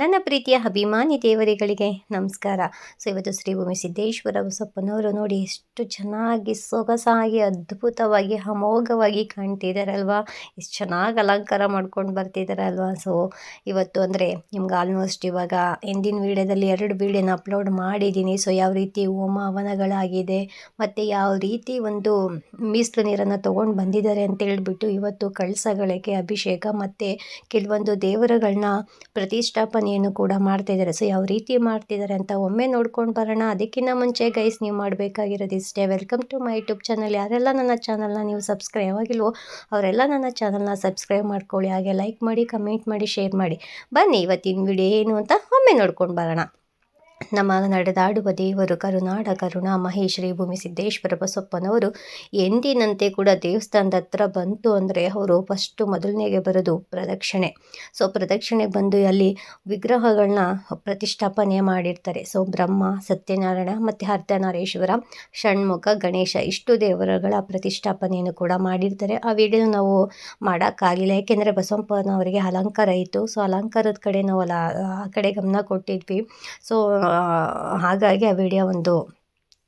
ನನ್ನ ಪ್ರೀತಿಯ ಅಭಿಮಾನಿ ದೇವರಿಗಳಿಗೆ ನಮಸ್ಕಾರ. ಸೊ, ಇವತ್ತು ಶ್ರೀ ಭೂಮಿ ಸಿದ್ದೇಶ್ವರ ಬಸಪ್ಪನವರು ನೋಡಿ ಎಷ್ಟು ಚೆನ್ನಾಗಿ ಸೊಗಸಾಗಿ, ಅದ್ಭುತವಾಗಿ, ಅಮೋಘವಾಗಿ ಕಾಣ್ತಿದ್ದಾರಲ್ವಾ ಎಷ್ಟು ಚೆನ್ನಾಗಿ ಅಲಂಕಾರ ಮಾಡ್ಕೊಂಡು ಬರ್ತಿದ್ದಾರಲ್ವಾ ಸೊ, ಇವತ್ತು ಅಂದರೆ ನಿಮ್ಗೆ ಆಲ್ಮೋಸ್ಟ್ ಇವಾಗ ಹಿಂದಿನ ವೀಡಿಯೋದಲ್ಲಿ ಎರಡು ವೀಡಿಯೋನ ಅಪ್ಲೋಡ್ ಮಾಡಿದ್ದೀನಿ ಸೊ, ಯಾವ ರೀತಿ ಹೋಮ ಹವನಗಳಾಗಿದೆ, ಮತ್ತು ಯಾವ ರೀತಿ ಒಂದು ಮೀಸಲು ನೀರನ್ನು ತೊಗೊಂಡು ಬಂದಿದ್ದಾರೆ ಅಂತ ಹೇಳ್ಬಿಟ್ಟು ಇವತ್ತು ಕಳಸಗಳಿಗೆ ಅಭಿಷೇಕ, ಮತ್ತು ಕೆಲವೊಂದು ದೇವರುಗಳನ್ನ ಪ್ರತಿಷ್ಠಾಪನೆ ಏನು ಕೂಡ ಮಾಡ್ತಿದ್ದಾರೆ. ಸೊ ಯಾವ ರೀತಿ ಮಾಡ್ತಿದ್ದಾರೆ ಅಂತ ಒಮ್ಮೆ ನೋಡ್ಕೊಂಡು ಬರೋಣ. ಅದಕ್ಕಿಂತ ಮುಂಚೆ ಗೈಸ್ ನೀವು ಮಾಡಬೇಕಾಗಿರೋದು ಇಷ್ಟೇ. Welcome to my YouTube channel ಯಾರೆಲ್ಲ ನನ್ನ ಚಾನಲ್ನ ನೀವು ಸಬ್ಸ್ಕ್ರೈಬ್ ಆಗಿಲ್ವೋ, ಅವರೆಲ್ಲ ನನ್ನ ಚಾನಲ್ನ ಸಬ್ಸ್ಕ್ರೈಬ್ ಮಾಡ್ಕೊಳ್ಳಿ. ಹಾಗೆ ಲೈಕ್ ಮಾಡಿ ಕಮೆಂಟ್ ಮಾಡಿ ಶೇರ್ ಮಾಡಿ. ಬನ್ನಿ, ಇವತ್ತಿನ ವಿಡಿಯೋ ಏನು ಅಂತ ಒಮ್ಮೆ ನೋಡ್ಕೊಂಡು ಬರೋಣ. ನಮ್ಮ ನಡೆದಾಡುವ ದೇವರು ಕರುನಾಡ, ಕರುಣ ಶ್ರೀ ಭೂಮಿ ಸಿದ್ದೇಶ್ವರ, ಬಸಪ್ಪನವರು ಎಂದಿನಂತೆ ಕೂಡ ದೇವಸ್ಥಾನದ ಹತ್ರ ಬಂತು ಅಂದರೆ ಅವರು ಫಸ್ಟು ಮೊದಲನೇಗೆ ಬರೋದು ಪ್ರದಕ್ಷಿಣೆ. ಸೊ ಪ್ರದಕ್ಷಿಣೆ ಬಂದು ಅಲ್ಲಿ ವಿಗ್ರಹಗಳನ್ನ ಪ್ರತಿಷ್ಠಾಪನೆ ಮಾಡಿರ್ತಾರೆ. ಸೊ ಬ್ರಹ್ಮ, ಸತ್ಯನಾರಾಯಣ ಮತ್ತು ಅರ್ಧನಾರೇಶ್ವರ ಷಣ್ಮುಖ, ಗಣೇಶ ಇಷ್ಟು ದೇವರುಗಳ ಪ್ರತಿಷ್ಠಾಪನೆಯನ್ನು ಕೂಡ ಮಾಡಿರ್ತಾರೆ. ಆ ವಿಡಿಯೋ ನಾವು ಮಾಡೋಕ್ಕಾಗಿಲ್ಲ ಯಾಕೆಂದರೆ ಬಸವಪ್ಪನವರಿಗೆ ಅಲಂಕಾರ ಇತ್ತು. ಸೊ ಅಲಂಕಾರದ ಕಡೆ ನಾವು ಅಲ್ಲ ಆ ಕಡೆ ಗಮನ ಕೊಟ್ಟಿದ್ವಿ. ಸೊ ಹಾಗಾಗಿ ಆ ವಿಡಿಯೋ ಒಂದು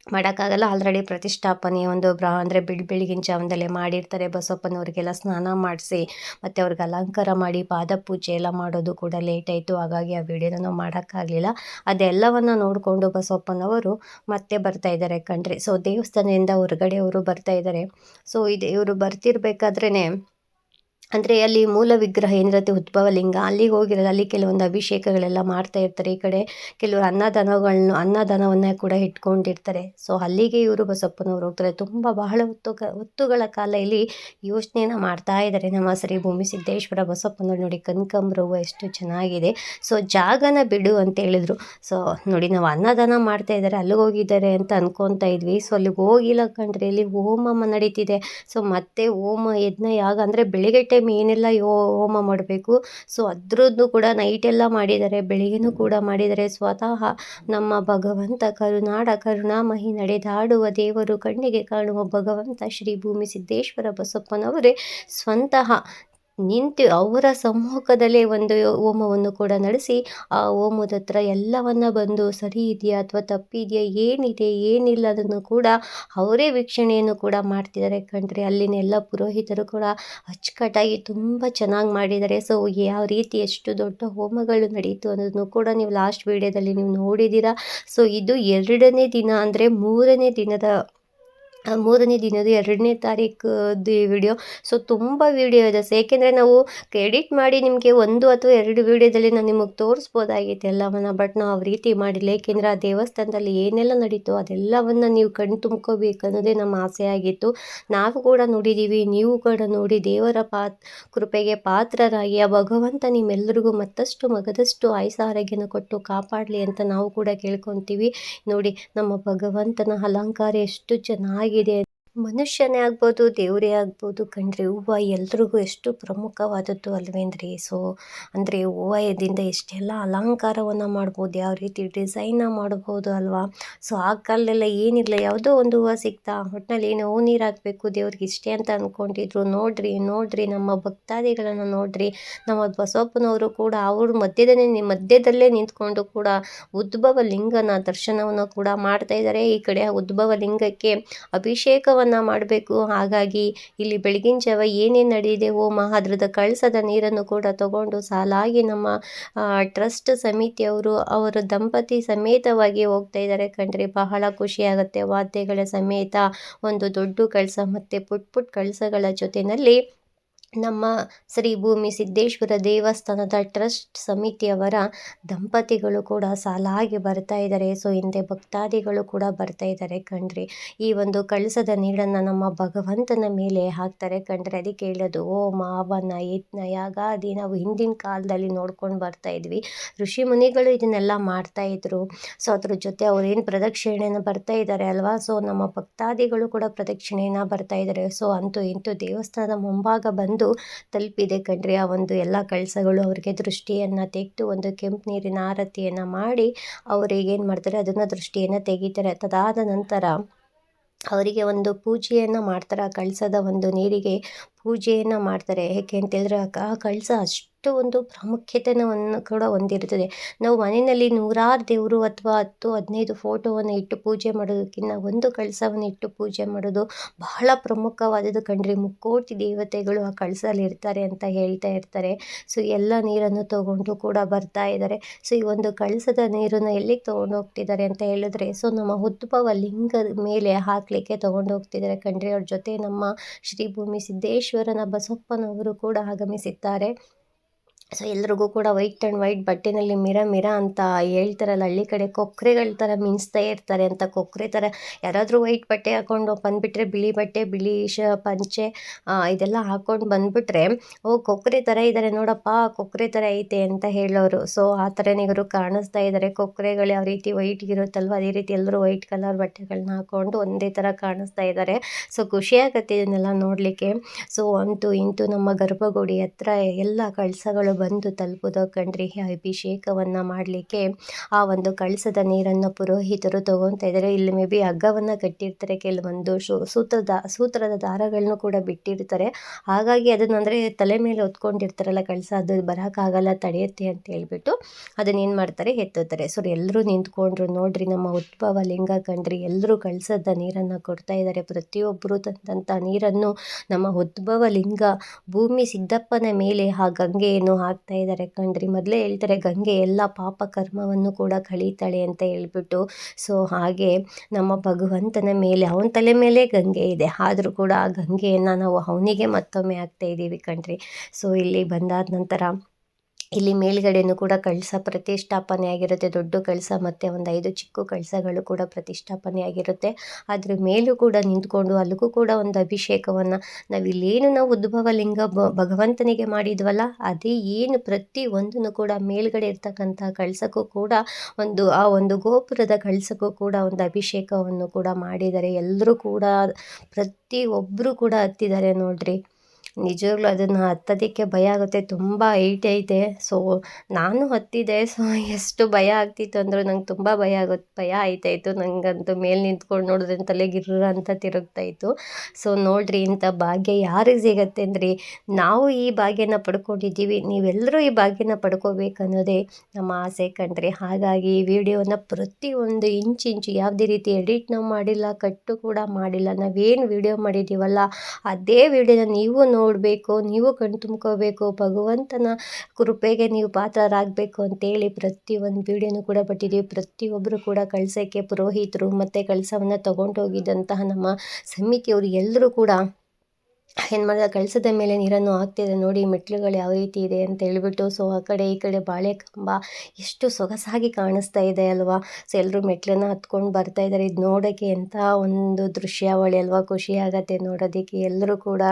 ಮಾಡೋಕ್ಕಾಗಲ್ಲ. ಆಲ್ರೆಡಿ ಪ್ರತಿಷ್ಠಾಪನೆ ಒಂದು ಬ್ರ, ಅಂದರೆ ಬೆಳ್ ಬೆಳಗಿನ ಜಾವದಲ್ಲೇ ಮಾಡಿರ್ತಾರೆ ಬಸವಪ್ಪನವ್ರಿಗೆಲ್ಲ ಸ್ನಾನ ಮಾಡಿಸಿ, ಮತ್ತು ಅವ್ರಿಗೆ ಅಲಂಕಾರ ಮಾಡಿ, ಪಾದ ಪೂಜೆ ಎಲ್ಲ ಮಾಡೋದು ಕೂಡ ಲೇಟ್ ಆಯಿತು. ಹಾಗಾಗಿ ಆ ವಿಡಿಯೋನ ಮಾಡೋಕ್ಕಾಗಲಿಲ್ಲ. ಅದೆಲ್ಲವನ್ನು ನೋಡಿಕೊಂಡು ಬಸವಪ್ಪನವರು ಮತ್ತೆ ಬರ್ತಾ ಇದ್ದಾರೆ ಕಣ್ರಿ. ಸೊ ದೇವಸ್ಥಾನದಿಂದ ಹೊರಗಡೆ ಅವರು ಬರ್ತಾ ಇದ್ದಾರೆ. ಸೊ ಇದು ಇವರು ಬರ್ತಿರ್ಬೇಕಾದ್ರೇ ಅಂದರೆ ಅಲ್ಲಿ ಮೂಲ ವಿಗ್ರಹ ಏನಿರುತ್ತೆ, ಉದ್ಭವ ಲಿಂಗ, ಅಲ್ಲಿಗೆ ಹೋಗಿರೋದು ಅಲ್ಲಿ ಕೆಲವೊಂದು ಅಭಿಷೇಕಗಳೆಲ್ಲ ಮಾಡ್ತಾ ಇರ್ತಾರೆ. ಈ ಕಡೆ ಕೆಲವರು ಅನ್ನದಾನಗಳನ್ನು, ಅನ್ನದಾನವನ್ನ ಕೂಡ ಇಟ್ಕೊಂಡಿರ್ತಾರೆ. ಸೊ ಅಲ್ಲಿಗೆ ಇವರು ಬಸಪ್ಪನವರು ಹೋಗ್ತಾರೆ. ತುಂಬ ಬಹಳ ಹೊತ್ತು ಹೊತ್ತುಗಳ ಕಾಲ ಇಲ್ಲಿ ಯೋಚನೆನ ಮಾಡ್ತಾ ಇದ್ದಾರೆ. ನಮ್ಮ ಸರಿ ಭೂಮಿ ಸಿದ್ದೇಶ್ವರ ಬಸಪ್ಪನವ್ರು ನೋಡಿ, ಕನಕಾಂಬ್ರವು ಎಷ್ಟು ಚೆನ್ನಾಗಿದೆ. ಸೊ ಜಾಗನ ಬಿಡು ಅಂತ ಹೇಳಿದ್ರು. ಸೊ ನೋಡಿ, ನಾವು ಅನ್ನದಾನ ಮಾಡ್ತಾ ಇದ್ದಾರೆ, ಅಲ್ಲಿಗೆ ಹೋಗಿದ್ದಾರೆ ಅಂತ ಅನ್ಕೊತಾ ಇದ್ವಿ. ಸೊ ಅಲ್ಲಿಗೆ ಹೋಗಿಲ್ಲ ಕಂಡ್ರೆ ಇಲ್ಲಿ ಹೋಮ ನಡೀತಿದೆ. ಸೊ ಮತ್ತೆ ಹೋಮ ಯಜ್ಞ ಯಾಗ ಅಂದರೆ ಬೆಳಿಗ್ಗೆ ಏನೆಲ್ಲ ಯೋ, ಹೋಮ ಮಾಡಬೇಕು. ಸೊ, ಅದ್ರದ್ದು ಕೂಡ ನೈಟೆಲ್ಲ ಮಾಡಿದ್ದಾರೆ ಬೆಳಿಗ್ಗೆನೂ ಕೂಡ ಮಾಡಿದ್ದಾರೆ ಸ್ವತಃ ನಮ್ಮ ಭಗವಂತ ಕರುನಾಡ ಕರುಣಾಮಹಿ ನಡೆದಾಡುವ ದೇವರು ಕಣ್ಣಿಗೆ ಕಾಣುವ ಭಗವಂತ ಶ್ರೀ ಭೂಮಿ ಸಿದ್ದೇಶ್ವರ ಬಸಪ್ಪನವರೇ ಸ್ವಂತಹ ನಿಂತು ಅವರ ಸಮ್ಮುಖದಲ್ಲೇ ಒಂದು ಹೋಮವನ್ನು ಕೂಡ ನಡೆಸಿ, ಆ ಹೋಮದ ಹತ್ರ ಎಲ್ಲವನ್ನ ಬಂದು ಸರಿ ಇದೆಯಾ ಅಥವಾ ತಪ್ಪಿದೆಯಾ, ಏನಿದೆ, ಏನಿಲ್ಲ ಅದನ್ನು ಕೂಡ ಅವರೇ ವೀಕ್ಷಣೆಯನ್ನು ಕೂಡ ಮಾಡ್ತಿದ್ದಾರೆ ಯಾಕಂದರೆ ಅಲ್ಲಿನ ಎಲ್ಲ ಪುರೋಹಿತರು ಕೂಡ ಅಚ್ಚುಕಟ್ಟಾಗಿ ತುಂಬ ಚೆನ್ನಾಗಿ ಮಾಡಿದ್ದಾರೆ. ಸೊ ಯಾವ ರೀತಿ ಎಷ್ಟು ದೊಡ್ಡ ಹೋಮಗಳು ನಡೆಯಿತು ಅನ್ನೋದನ್ನು ಕೂಡ ನೀವು ಲಾಸ್ಟ್ ವಿಡಿಯೋದಲ್ಲಿ ನೀವು ನೋಡಿದ್ದೀರಾ. ಸೊ ಇದು ಎರಡನೇ ದಿನ ಅಂದರೆ ಮೂರನೇ ದಿನದ ಮೂರನೇ ದಿನದ ಎರಡನೇ ತಾರೀಕುದು ವಿಡಿಯೋ ಸೊ ತುಂಬ ವಿಡಿಯೋ ಇದೆ. ಏಕೆಂದರೆ ನಾವು ಎಡಿಟ್ ಮಾಡಿ ನಿಮಗೆ ಒಂದು ಅಥವಾ ಎರಡು ವಿಡಿಯೋದಲ್ಲಿ ನಾನು ನಿಮಗೆ ತೋರಿಸ್ಬೋದಾಗಿತ್ತು ಎಲ್ಲವನ್ನು ಬಟ್ ನಾವು ಆ ರೀತಿ ಮಾಡಿಲ್ಲ. ಏಕೆಂದರೆ ಆ ದೇವಸ್ಥಾನದಲ್ಲಿ ಏನೆಲ್ಲ ನಡೀತು ಅದೆಲ್ಲವನ್ನು ನೀವು ಕಣ್ಣು ತುಂಬ್ಕೋಬೇಕು ಅನ್ನೋದೇ ನಮ್ಮ ಆಸೆ ಆಗಿತ್ತು. ನಾವು ಕೂಡ ನೋಡಿದ್ದೀವಿ ನೀವು ಕೂಡ ನೋಡಿ ದೇವರ ಪಾತ್, ಕೃಪೆಗೆ ಪಾತ್ರರಾಗಿ, ಆ ಭಗವಂತ ನಿಮ್ಮೆಲ್ಲರಿಗೂ ಮತ್ತಷ್ಟು ಮಗದಷ್ಟು ಆಯುಸ ಆರೋಗ್ಯನ ಕೊಟ್ಟು ಕಾಪಾಡಲಿ ಅಂತ ನಾವು ಕೂಡ ಕೇಳ್ಕೊತೀವಿ. ನೋಡಿ, ನಮ್ಮ ಭಗವಂತನ ಅಲಂಕಾರ ಎಷ್ಟು ಚೆನ್ನಾಗಿ দিয়ে ಮನುಷ್ಯನೇ ಆಗ್ಬೋದು, ದೇವರೇ ಆಗ್ಬೋದು ಕಂಡ್ರೆ ಹೂವು ಎಲ್ರಿಗೂ ಎಷ್ಟು ಪ್ರಮುಖವಾದದ್ದು ಅಲ್ವೇಂದ್ರಿ ಸೊ ಅಂದರೆ ಹೂವದಿಂದ ಎಷ್ಟೆಲ್ಲ ಅಲಂಕಾರವನ್ನು ಮಾಡ್ಬೋದು, ಯಾವ ರೀತಿ ಡಿಸೈನ ಮಾಡ್ಬೋದು ಅಲ್ವಾ? ಸೊ ಆ ಕಾಲದೆಲ್ಲ ಏನಿಲ್ಲ, ಯಾವುದೋ ಒಂದು ಹೂವು ಸಿಗ್ತಾ ಒಟ್ಟಿನಲ್ಲಿ ಏನು ಹೂ ನೀರು ಹಾಕಬೇಕು, ದೇವ್ರಿಗೆ ಇಷ್ಟೇ ಅಂತ ಅಂದ್ಕೊಂಡಿದ್ರು ನೋಡ್ರಿ ನೋಡ್ರಿ, ನಮ್ಮ ಭಕ್ತಾದಿಗಳನ್ನು ನೋಡ್ರಿ. ನಮ್ಮ ಬಸವಪ್ಪನವರು ಕೂಡ, ಅವ್ರ ಮಧ್ಯದಲ್ಲೇ ಮಧ್ಯದಲ್ಲೇ ನಿಂತ್ಕೊಂಡು ಕೂಡ ಉದ್ಭವ ಲಿಂಗನ ದರ್ಶನವನ್ನು ಕೂಡ ಮಾಡ್ತಾ ಇದ್ದಾರೆ ಈ ಕಡೆ ಉದ್ಭವ ಲಿಂಗಕ್ಕೆ ಅಭಿಷೇಕ ಮಾಡಬೇಕು. ಹಾಗಾಗಿ ಇಲ್ಲಿ ಬೆಳಗಿನ ಜಾವ ಏನೇನು ನಡೆಯಿದೆ ಹೋಮ ಅದ್ರದ್ದು ಕಳಸದ ನೀರನ್ನು ಕೂಡ ತಗೊಂಡು ಸಾಲಾಗಿ ನಮ್ಮ ಟ್ರಸ್ಟ್ ಸಮಿತಿಯವರು ಅವರ ದಂಪತಿ ಸಮೇತವಾಗಿ ಹೋಗ್ತಾ ಇದ್ದಾರೆ ಕಂಡ್ರೆ ಬಹಳ ಖುಷಿಯಾಗುತ್ತೆ ವಾದ್ಯಗಳ ಸಮೇತ ಒಂದು ದೊಡ್ಡ ಕಳಸ ಮತ್ತು ಪುಟ್ ಪುಟ್ ಕಳಸಗಳ ಜೊತೆಯಲ್ಲಿ ನಮ್ಮ ಶ್ರೀ ಭೂಮಿ ಸಿದ್ದೇಶ್ವರ ದೇವಸ್ಥಾನದ ಟ್ರಸ್ಟ್ ಸಮಿತಿಯವರ ದಂಪತಿಗಳು ಕೂಡ ಸಾಲಾಗಿ ಬರ್ತಾ ಇದ್ದಾರೆ. ಸೊ, ಹಿಂದೆ ಭಕ್ತಾದಿಗಳು ಕೂಡ ಬರ್ತಾ ಇದ್ದಾರೆ ಕಣ್ರಿ. ಈ ಒಂದು ಕಳಸದ ನೀಡನ್ನು ನಮ್ಮ ಭಗವಂತನ ಮೇಲೆ ಹಾಕ್ತಾರೆ ಕಂಡ್ರೆ ಅದಕ್ಕೆ ಹೇಳೋದು, ಓ ಮಾವನ ಯಜ್ಞ ಯಾಗಾದಿ ನಾವು ಹಿಂದಿನ ಕಾಲದಲ್ಲಿ ನೋಡ್ಕೊಂಡು ಬರ್ತಾ ಇದ್ವಿ. ಋಷಿ ಮುನಿಗಳು ಇದನ್ನೆಲ್ಲ ಮಾಡ್ತಾ ಇದ್ರು. ಸೊ, ಅದ್ರ ಜೊತೆ ಅವ್ರೇನು ಪ್ರದಕ್ಷಿಣೆಯನ್ನು ಬರ್ತಾ ಇದ್ದಾರೆ ಅಲ್ವಾ? ಸೊ, ನಮ್ಮ ಭಕ್ತಾದಿಗಳು ಕೂಡ ಪ್ರದಕ್ಷಿಣೆಯನ್ನು ಬರ್ತಾ ಇದ್ದಾರೆ ಸೊ, ಅಂತೂ ಇಂತೂ ದೇವಸ್ಥಾನದ ಮುಂಭಾಗ ಬಂದು ಒಂದು ತಲುಪಿದೆ ಕಣ್ರಿ. ಆ ಒಂದು ಎಲ್ಲ ಕಳಸಗಳು ಅವರಿಗೆ ದೃಷ್ಟಿಯನ್ನು ತೆಗೆದು ಒಂದು ಕೆಂಪು ನೀರಿನ ಆರತಿಯನ್ನು ಮಾಡಿ ಅವರಿಗೆ ಏನು ಮಾಡ್ತಾರೆ? ಅದನ್ನು ದೃಷ್ಟಿಯನ್ನು ತೆಗಿತಾರೆ. ತದಾದ ನಂತರ ಅವರಿಗೆ ಒಂದು ಪೂಜೆಯನ್ನು ಮಾಡ್ತಾರೆ. ಆ ಕಳಸದ ಒಂದು ನೀರಿಗೆ ಪೂಜೆಯನ್ನು ಮಾಡ್ತಾರೆ. ಯಾಕೆ ಅಂತೇಳಿದ್ರೆ ಆ ಕಳಸ ಅಷ್ಟು ಒಂದು ಪ್ರಾಮುಖ್ಯತೆಯನ್ನು ಕೂಡ ಹೊಂದಿರುತ್ತದೆ. ನಾವು ಮನೆಯಲ್ಲಿ ನೂರಾರು ದೇವರು ಅಥವಾ ಹತ್ತು, ಹದಿನೈದು ಫೋಟೋವನ್ನು ಇಟ್ಟು ಪೂಜೆ ಮಾಡೋದಕ್ಕಿಂತ ಒಂದು ಕಳಸವನ್ನು ಇಟ್ಟು ಪೂಜೆ ಮಾಡೋದು ಬಹಳ ಪ್ರಮುಖವಾದದ್ದು ಕಣ್ರಿ. ಮುಕ್ಕೋಟಿ ದೇವತೆಗಳು ಆ ಕಳಸಲ್ಲಿ ಇರ್ತಾರೆ ಅಂತ ಹೇಳ್ತಾ ಇರ್ತಾರೆ. ಸೊ, ಎಲ್ಲ ನೀರನ್ನು ತಗೊಂಡು ಕೂಡ ಬರ್ತಾ ಇದ್ದಾರೆ. ಸೊ, ಈ ಒಂದು ಕಳಸದ ನೀರನ್ನು ಎಲ್ಲಿಗೆ ತೊಗೊಂಡು ಹೋಗ್ತಿದ್ದಾರೆ ಅಂತ ಹೇಳಿದ್ರೆ, ಸೊ, ನಮ್ಮ ಉದ್ಭವ ಲಿಂಗದ ಮೇಲೆ ಹಾಕಲಿಕ್ಕೆ ತೊಗೊಂಡು ಹೋಗ್ತಿದ್ದಾರೆ ಕಂಡ್ರಿ ಅವ್ರ ಜೊತೆ ನಮ್ಮ ಶ್ರೀ ಭೂಮಿ ಸಿದ್ದೇಶ್ವರನ ಬಸಪ್ಪನವರು ಕೂಡ ಆಗಮಿಸಿದ್ದಾರೆ. ಸೊ ಎಲ್ರಿಗೂ ಕೂಡ ವೈಟ್ ಆ್ಯಂಡ್ ವೈಟ್ ಬಟ್ಟೆನಲ್ಲಿ ಮಿರ ಮಿರ ಅಂತ ಹೇಳ್ತಾರಲ್ಲ, ಹಳ್ಳಿ ಕಡೆ ಕೊಕ್ರೆಗಳ ಥರ ಮಿಂಚ್ತಾ ಇರ್ತಾರೆ ಅಂತ. ಕೊಕ್ಕರೆ ಥರ ಯಾರಾದರೂ ವೈಟ್ ಬಟ್ಟೆ ಹಾಕ್ಕೊಂಡು ಬಂದುಬಿಟ್ರೆ ಬಿಳಿ ಬಟ್ಟೆ, ಬಿಳಿ ಶ, ಪಂಚೆ ಇದೆಲ್ಲ ಹಾಕ್ಕೊಂಡು ಬಂದುಬಿಟ್ರೆ, ಓ, ಕೊಕ್ರೆ ಥರ ಇದ್ದಾರೆ ನೋಡಪ್ಪ, ಕೊಕ್ರೆ ಥರ ಐತೆ ಅಂತ ಹೇಳೋರು. ಸೊ, ಆ ಥರನೇ ಇವರು ಕಾಣಿಸ್ತಾ ಇದ್ದಾರೆ ಕೊಕ್ರೆಗಳು ಯಾವ ರೀತಿ ವೈಟ್ ಇರುತ್ತಲ್ವ, ಅದೇ ರೀತಿ ಎಲ್ಲರೂ ವೈಟ್ ಕಲರ್ ಬಟ್ಟೆಗಳನ್ನ ಹಾಕ್ಕೊಂಡು ಒಂದೇ ಥರ ಕಾಣಿಸ್ತಾ ಇದ್ದಾರೆ ಸೊ, ಖುಷಿಯಾಗತ್ತೆ ಇದನ್ನೆಲ್ಲ ನೋಡಲಿಕ್ಕೆ. ಸೊ, ಅಂತೂ ಇಂತೂ ನಮ್ಮ ಗರ್ಭಗುಡಿ ಹತ್ರ ಎಲ್ಲ ಕಳಸಗಳು ಬಂದು ತಲುಪೋದು ಕಣ್ರಿ ಅಭಿಷೇಕವನ್ನು ಮಾಡಲಿಕ್ಕೆ ಆ ಒಂದು ಕಳಸದ ನೀರನ್ನು ಪುರೋಹಿತರು ತಗೊತಾ ಇದ್ದಾರೆ. ಇಲ್ಲಿ ಮೇ ಬಿ ಹಗ್ಗವನ್ನು ಕಟ್ಟಿರ್ತಾರೆ, ಕೆಲವೊಂದು ಸೂತ್ರದ ಸೂತ್ರದ ದಾರಗಳನ್ನು ಕೂಡ ಬಿಟ್ಟಿರ್ತಾರೆ. ಹಾಗಾಗಿ ಅದನ್ನ ಅಂದರೆ ತಲೆ ಮೇಲೆ ಹೊತ್ಕೊಂಡಿರ್ತಾರಲ್ಲ ಕಳಸ, ಅದು ಬರೋಕ್ಕಾಗಲ್ಲ, ತಡೆಯುತ್ತೆ ಅಂತ ಹೇಳ್ಬಿಟ್ಟು ಅದನ್ನೇನು ಮಾಡ್ತಾರೆ, ಎತ್ತುತ್ತಾರೆ. ಸೊ ಎಲ್ಲರೂ ನಿಂತ್ಕೊಂಡ್ರು, ನೋಡ್ರಿ ನಮ್ಮ ಉದ್ಭವ ಲಿಂಗ ಕಂಡ್ರಿ ಎಲ್ಲರೂ ಕಳಸದ ನೀರನ್ನು ಕೊಡ್ತಾ ಇದ್ದಾರೆ. ಪ್ರತಿಯೊಬ್ಬರು ತಂದಂಥ ನೀರನ್ನು ನಮ್ಮ ಉದ್ಭವ ಲಿಂಗ ಭೂಮಿ ಸಿದ್ದಪ್ಪನ ಮೇಲೆ, ಆ ಗಂಗೆಯನ್ನು ಆಗ್ತಾ ಇದ್ದಾರೆ ಕಣ್ರಿ. ಮೊದಲೇ ಹೇಳ್ತಾರೆ, ಗಂಗೆ ಎಲ್ಲ ಪಾಪ ಕರ್ಮವನ್ನು ಕೂಡ ಕಳೀತಾಳೆ ಅಂತ ಹೇಳ್ಬಿಟ್ಟು. ಸೊ, ಹಾಗೆ ನಮ್ಮ ಭಗವಂತನ ಮೇಲೆ, ಅವನ ತಲೆ ಮೇಲೆ ಗಂಗೆ ಇದೆ. ಆದರೂ ಕೂಡ ಆ ಗಂಗೆಯನ್ನು ನಾವು ಅವನಿಗೆ ಮತ್ತೊಮ್ಮೆ ಆಗ್ತಾ ಇದ್ದೀವಿ ಕಣ್ರಿ. ಸೊ, ಇಲ್ಲಿ ಬಂದಾದ ನಂತರ ಇಲ್ಲಿ ಮೇಲ್ಗಡೆನು ಕೂಡ ಕಳಸ ಪ್ರತಿಷ್ಠಾಪನೆ ಆಗಿರುತ್ತೆ. ದೊಡ್ಡ ಕಳಸ ಮತ್ತೆ ಒಂದು ಐದು ಚಿಕ್ಕ ಕಳಸಗಳು ಕೂಡ ಪ್ರತಿಷ್ಠಾಪನೆ ಆಗಿರುತ್ತೆ. ಅದ್ರ ಮೇಲೂ ಕೂಡ ನಿಂತ್ಕೊಂಡು ಅಲ್ಲಿಗೂ ಕೂಡ ಒಂದು ಅಭಿಷೇಕವನ್ನು ನಾವಿಲ್ಲೇನು ನಾವು ಉದ್ಭವ ಲಿಂಗ ಭಗವಂತನಿಗೆ ಮಾಡಿದ್ವಲ್ಲ, ಅದೇ ಏನು ಪ್ರತಿ ಒಂದನ್ನು ಕೂಡ ಮೇಲ್ಗಡೆ ಇರ್ತಕ್ಕಂಥ ಕಳಸಕ್ಕೂ ಕೂಡ ಒಂದು, ಆ ಒಂದು ಗೋಪುರದ ಕಳಸಕ್ಕೂ ಕೂಡ ಒಂದು ಅಭಿಷೇಕವನ್ನು ಕೂಡ ಮಾಡಿದ್ದಾರೆ ಎಲ್ಲರೂ ಕೂಡ ಪ್ರತಿ ಒಬ್ಬರು ಕೂಡ ಹತ್ತಿದ್ದಾರೆ ನೋಡ್ರಿ. ನಿಜವಾಗ್ಲೂ ಅದನ್ನು ಹತ್ತೋದಕ್ಕೆ ಭಯ ಆಗುತ್ತೆ. ತುಂಬ ಹೈಟ್ ಐತೆ. ಸೊ ನಾನು ಹತ್ತಿದೆ ಸೊ ಎಷ್ಟು ಭಯ ಆಗ್ತಿತ್ತು ಅಂದರೆ ನಂಗೆ ತುಂಬ ಭಯ ಆಗುತ್ತೆ ಭಯ ಆಯ್ತಾಯಿತ್ತು ನನಗಂತೂ ಮೇಲೆ ನಿಂತ್ಕೊಂಡು ನೋಡಿದ್ರೆ ತಲೆ ಗಿರ್ರ ಅಂತ ತಿರುಗ್ತಾಯಿತ್ತು ಸೊ ನೋಡಿರಿ ಇಂಥ ಭಾಗ್ಯ ಯಾರಿಗೆ ಸಿಗತ್ತೆ ಅಂದರೆ? ನಾವು ಈ ಭಾಗ್ಯನ ಪಡ್ಕೊಂಡಿದ್ದೀವಿ. ನೀವೆಲ್ಲರೂ ಈ ಭಾಗ್ಯನ ಪಡ್ಕೋಬೇಕನ್ನೋದೇ ನಮ್ಮ ಆಸೆ ಕಣ್ರಿ. ಹಾಗಾಗಿ ಈ ವಿಡಿಯೋನ ಪ್ರತಿಯೊಂದು ಇಂಚು ಇಂಚು ಯಾವುದೇ ರೀತಿ ಎಡಿಟ್ ನಾವು ಮಾಡಿಲ್ಲ, ಕಟ್ಟು ಕೂಡ ಮಾಡಿಲ್ಲ. ನಾವೇನು ವಿಡಿಯೋ ಮಾಡಿದ್ದೀವಲ್ಲ ಅದೇ ವಿಡಿಯೋನ ನೀವು ನೋಡಬೇಕು, ನೀವು ಕಣ್ಣು ತುಂಬ್ಕೋಬೇಕು, ಭಗವಂತನ ಕೃಪೆಗೆ ನೀವು ಪಾತ್ರರಾಗಬೇಕು ಅಂತೇಳಿ ಪ್ರತಿಯೊಂದು ವೀಡಿಯೋನು ಕೂಡ ಪಟ್ಟಿದ್ದೀವಿ ಪ್ರತಿಯೊಬ್ಬರು ಕೂಡ ಕಳಸಕ್ಕೆ ಪುರೋಹಿತರು ಮತ್ತು ಕಳಸವನ್ನು ತೊಗೊಂಡೋಗಿದ್ದಂತಹ ನಮ್ಮ ಸಮಿತಿಯವರು ಎಲ್ಲರೂ ಕೂಡ ಏನು ಮಾಡಿದ ಕಳಸದ ಮೇಲೆ ನೀರನ್ನು ಹಾಕ್ತಿದೆ. ನೋಡಿ ಮೆಟ್ಲುಗಳು ಯಾವ ರೀತಿ ಇದೆ ಅಂತ ಹೇಳ್ಬಿಟ್ಟು ಸೊ ಆ ಕಡೆ ಈ ಕಡೆ ಬಾಳೆ ಕಂಬ ಎಷ್ಟು ಸೊಗಸಾಗಿ ಕಾಣಿಸ್ತಾ ಇದೆ ಅಲ್ವಾ? ಸೊ ಎಲ್ಲರೂ ಮೆಟ್ಲನ್ನು ಹತ್ಕೊಂಡು ಬರ್ತಾ ಇದ್ದಾರೆ ಇದು ನೋಡೋಕ್ಕೆ ಎಂಥ ಒಂದು ದೃಶ್ಯಾವಳಿ ಅಲ್ವಾ? ಖುಷಿ ಆಗತ್ತೆ ನೋಡೋದಕ್ಕೆ. ಎಲ್ಲರೂ ಕೂಡ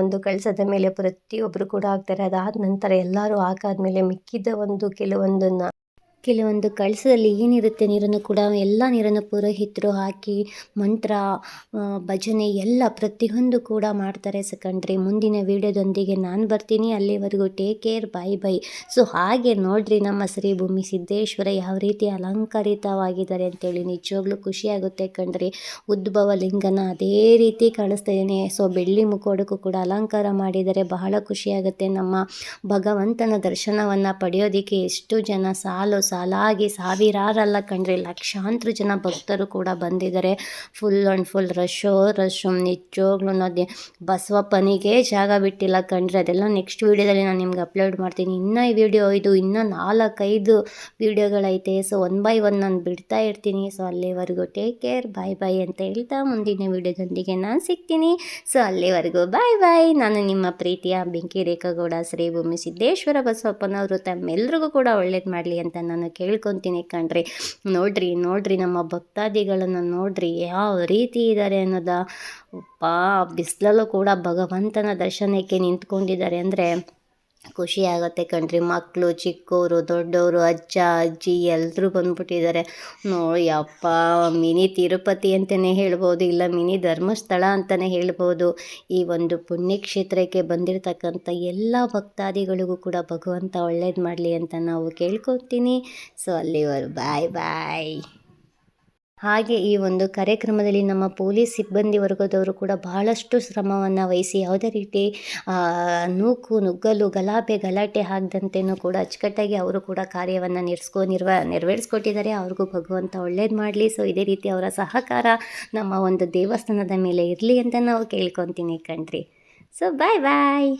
ಒಂದು ಕಳಸದ ಮೇಲೆ ಪ್ರತಿಯೊಬ್ಬರು ಕೂಡ ಹಾಕ್ತಾರೆ. ಅದಾದ ನಂತರ ಎಲ್ಲರೂ ಹಾಕಾದ್ಮೇಲೆ ಮಿಕ್ಕಿದ ಒಂದು ಕೆಲವೊಂದನ್ನು ಕೆಲವೊಂದು ಕಳಸದಲ್ಲಿ ಏನಿರುತ್ತೆ ನೀರನ್ನು ಕೂಡ ಎಲ್ಲ ನೀರನ್ನು ಪುರೋಹಿತರು ಹಾಕಿ ಮಂತ್ರ ಭಜನೆ ಎಲ್ಲ ಪ್ರತಿಯೊಂದು ಕೂಡ ಮಾಡ್ತಾರೆ ಸಕಂಡ್ರಿ. ಮುಂದಿನ ವೀಡಿಯೋದೊಂದಿಗೆ ನಾನು ಬರ್ತೀನಿ. ಅಲ್ಲಿವರೆಗೂ take care bye bye so ಹಾಗೆ ನೋಡ್ರಿ ನಮ್ಮ ಶ್ರೀ ಭೂಮಿ ಸಿದ್ದೇಶ್ವರ ಯಾವ ರೀತಿ ಅಲಂಕರಿತವಾಗಿದ್ದಾರೆ ಅಂತೇಳಿ ನಿಜವಾಗ್ಲೂ ಖುಷಿಯಾಗುತ್ತೆ ಕಂಡ್ರಿ ಉದ್ಭವ ಲಿಂಗನ ಅದೇ ರೀತಿ ಕಾಣಿಸ್ತಾ ಸೊ ಬೆಳ್ಳಿ ಮುಖೋಡಕ್ಕೂ ಕೂಡ ಅಲಂಕಾರ ಮಾಡಿದರೆ ಬಹಳ ಖುಷಿಯಾಗುತ್ತೆ ನಮ್ಮ ಭಗವಂತನ ದರ್ಶನವನ್ನು ಪಡೆಯೋದಕ್ಕೆ ಎಷ್ಟು ಜನ ಸಾಲು ಸಾಲಾಗಿ ಸಾವಿರಾರಲ್ಲ ಕಣ್ರಿ, ಲಕ್ಷಾಂತರ ಜನ ಭಕ್ತರು ಕೂಡ ಬಂದಿದ್ದಾರೆ. ಫುಲ್ ಆ್ಯಂಡ್ ಫುಲ್ ರಶೋ ರಶು ನಿಜವಾಗ್ಲೂ ಅದೇ ಬಸವಪ್ಪನಿಗೆ ಜಾಗ ಬಿಟ್ಟಿಲ್ಲ ಕಣ್ರಿ. ಅದೆಲ್ಲ ನೆಕ್ಸ್ಟ್ ವೀಡಿಯೋದಲ್ಲಿ ನಾನು ನಿಮ್ಗೆ ಅಪ್ಲೋಡ್ ಮಾಡ್ತೀನಿ. ಇನ್ನೂ ಈ ವಿಡಿಯೋ ಇದು, ಇನ್ನೂ ನಾಲ್ಕೈದು ವೀಡಿಯೋಗಳೈತೆ ಸೊ ಒನ್ ಬೈ ಒನ್ ನಾನು ಬಿಡ್ತಾ ಇರ್ತೀನಿ. ಸೊ ಅಲ್ಲಿವರೆಗೂ ಟೇಕ್ ಕೇರ್ ಬಾಯ್ ಬಾಯ್ ಅಂತ ಹೇಳ್ತಾ ಮುಂದಿನ ವಿಡಿಯೋದೊಂದಿಗೆ ನಾನು ಸಿಗ್ತೀನಿ. ಸೊ ಅಲ್ಲಿವರೆಗೂ ಬಾಯ್ ಬಾಯ್ ನಾನು ನಿಮ್ಮ ಪ್ರೀತಿಯ ಬೆಂಕಿ ರೇಖಾಗೌಡ ಶ್ರೀ ಭೂಮಿ ಸಿದ್ದೇಶ್ವರ ಬಸವಪ್ಪನವರು. ತಮ್ಮೆಲ್ರಿಗೂ ಕೂಡ ಒಳ್ಳೇದು ಮಾಡಲಿ ಅಂತ ನಾನು ನಾನು ಕೇಳ್ಕೊತೀನಿ ಕಣ್ರಿ. ನೋಡ್ರಿ ನೋಡ್ರಿ ನಮ್ಮ ಭಕ್ತಾದಿಗಳನ್ನು ನೋಡ್ರಿ ಯಾವ ರೀತಿ ಇದ್ದಾರೆ ಅನ್ನೋದ. ಪಾ ಬಿಸಿಲಲ್ಲೂ ಕೂಡ ಭಗವಂತನ ದರ್ಶನಕ್ಕೆ ನಿಂತ್ಕೊಂಡಿದ್ದಾರೆ ಅಂದರೆ ಖುಷಿ ಆಗುತ್ತೆ ಕಣ್ರಿ. ಮಕ್ಕಳು ಚಿಕ್ಕವರು ದೊಡ್ಡವರು ಅಜ್ಜ, ಅಜ್ಜಿ ಎಲ್ಲರೂ ಬಂದ್ಬಿಟ್ಟಿದ್ದಾರೆ. ನೋಡಿ ಅಪ್ಪ ಮಿನಿ ತಿರುಪತಿ ಅಂತಲೇ ಹೇಳ್ಬೋದು, ಇಲ್ಲ ಮಿನಿ ಧರ್ಮಸ್ಥಳ ಅಂತಲೇ ಹೇಳ್ಬೋದು. ಈ ಒಂದು ಪುಣ್ಯಕ್ಷೇತ್ರಕ್ಕೆ ಬಂದಿರತಕ್ಕಂಥ ಎಲ್ಲ ಭಕ್ತಾದಿಗಳಿಗೂ ಕೂಡ ಭಗವಂತ ಒಳ್ಳೇದು ಮಾಡಲಿ ಅಂತ ನಾವು ಕೇಳ್ಕೊತೀನಿ ಸೊ ಅಲ್ಲಿವರು ಬಾಯ್ ಬಾಯ್ ಹಾಗೆ ಈ ಒಂದು ಕಾರ್ಯಕ್ರಮದಲ್ಲಿ ನಮ್ಮ ಪೊಲೀಸ್ ಸಿಬ್ಬಂದಿ ವರ್ಗದವರು ಕೂಡ ಬಹಳಷ್ಟು ಶ್ರಮವನ್ನು ವಹಿಸಿ ಯಾವುದೇ ರೀತಿ ನೂಕು, ನುಗ್ಗಲು, ಗಲಾಟೆ ಗಲಾಟೆ ಆಗದಂತೆಯೂ ಕೂಡ ಅಚ್ಚುಕಟ್ಟಾಗಿ ಅವರು ಕೂಡ ಕಾರ್ಯವನ್ನು ನಿರ್ಸ್ಕೊ, ನಿರ್ವ, ನೆರವೇರಿಸ್ಕೊಟ್ಟಿದ್ದಾರೆ. ಅವ್ರಿಗೂ ಭಗವಂತ ಒಳ್ಳೇದು ಮಾಡಲಿ. ಸೊ ಇದೇ ರೀತಿ ಅವರ ಸಹಕಾರ ನಮ್ಮ ಒಂದು ದೇವಸ್ಥಾನದ ಮೇಲೆ ಇರಲಿ ಅಂತ ನಾವು ಕೇಳ್ಕೊತೀನಿ ಕಣ್ರಿ. ಸೊ ಬಾಯ್ ಬಾಯ್